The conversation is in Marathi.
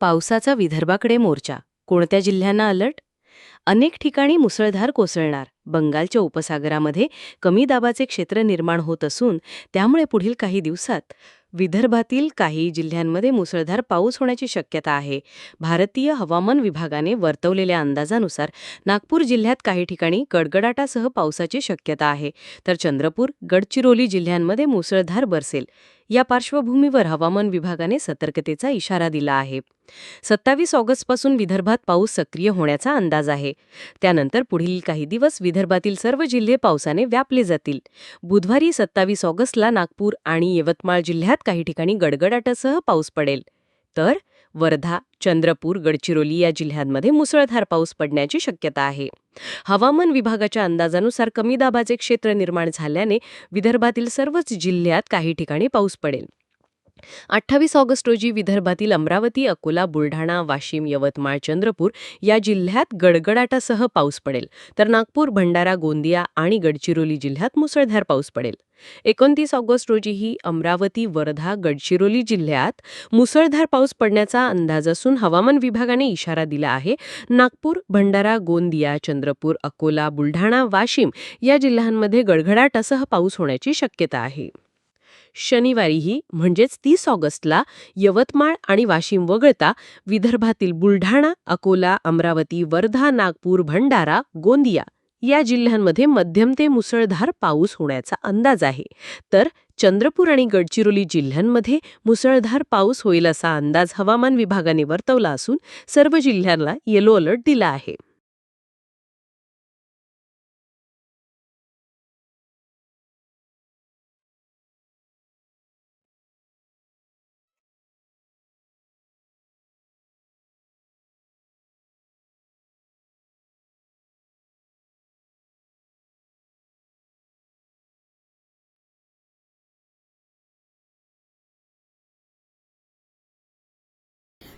पावसाचा विदर्भाकडे मोर्चा. कोणत्या जिल्ह्यांना अलर्ट? अनेक ठिकाणी मुसळधार कोसळणार. बंगालच्या उपसागरामध्ये कमी दाबाचे क्षेत्र निर्माण होत असून त्यामुळे पुढील काही दिवसात विदर्भातील काही जिल्ह्यांमध्ये मुसळधार पाऊस होण्याची शक्यता आहे. भारतीय हवामान विभागाने वर्तवलेल्या अंदाजानुसार नागपूर जिल्ह्यात काही ठिकाणी गडगडाटासह पावसाची शक्यता आहे. तर चंद्रपूर गडचिरोली जिल्ह्यांमध्ये मुसळधार बरसेल. या पार्श्वभूमीवर हवामान विभागाने सतर्कतेचा इशारा दिला आहे. सत्तावीस ऑगस्टपासून विदर्भात पाऊस सक्रिय होण्याचा अंदाज आहे. त्यानंतर पुढील काही दिवस विदर्भातील सर्व जिल्हे पावसाने व्यापले जातील. बुधवारी सत्तावीस ऑगस्टला नागपूर आणि यवतमाळ जिल्ह्यात काही ठिकाणी गडगडाटासह पाऊस पडेल. तर वर्धा चंद्रपूर गडचिरोली या जिल्ह्यांमध्ये मुसळधार पाऊस पडण्याची शक्यता आहे. हवामान विभागाच्या अंदाजानुसार कमी दाबाचे क्षेत्र निर्माण झाल्याने विदर्भातील सर्वच जिल्ह्यात काही ठिकाणी पाऊस पडेल. अठ्ठावीस ऑगस्ट रोजी विदर्भातील अमरावती अकोला बुलढाणा वाशिम यवतमाळ चंद्रपूर या जिल्ह्यात गडगडाटासह पाऊस पडेल. तर नागपूर भंडारा गोंदिया आणि गडचिरोली जिल्ह्यात मुसळधार पाऊस पडेल. एकोणतीस ऑगस्ट रोजीही अमरावती वर्धा गडचिरोली जिल्ह्यात मुसळधार पाऊस पडण्याचा अंदाज असून हवामान विभागाने इशारा दिला आहे. नागपूर भंडारा गोंदिया चंद्रपूर अकोला बुलढाणा वाशिम या जिल्ह्यांमध्ये गडगडाटासह पाऊस होण्याची शक्यता आहे. शनिवारीही म्हणजेच तीस ऑगस्टला यवतमाळ आणि वाशिम वगळता विदर्भातील बुलढाणा अकोला अमरावती वर्धा नागपूर भंडारा गोंदिया या जिल्ह्यांमध्ये मध्यम ते मुसळधार पाऊस होण्याचा अंदाज आहे. तर चंद्रपूर आणि गडचिरोली जिल्ह्यांमध्ये मुसळधार पाऊस होईल असा अंदाज हवामान विभागाने वर्तवला असून सर्व जिल्ह्यांना येलो अलर्ट दिला आहे.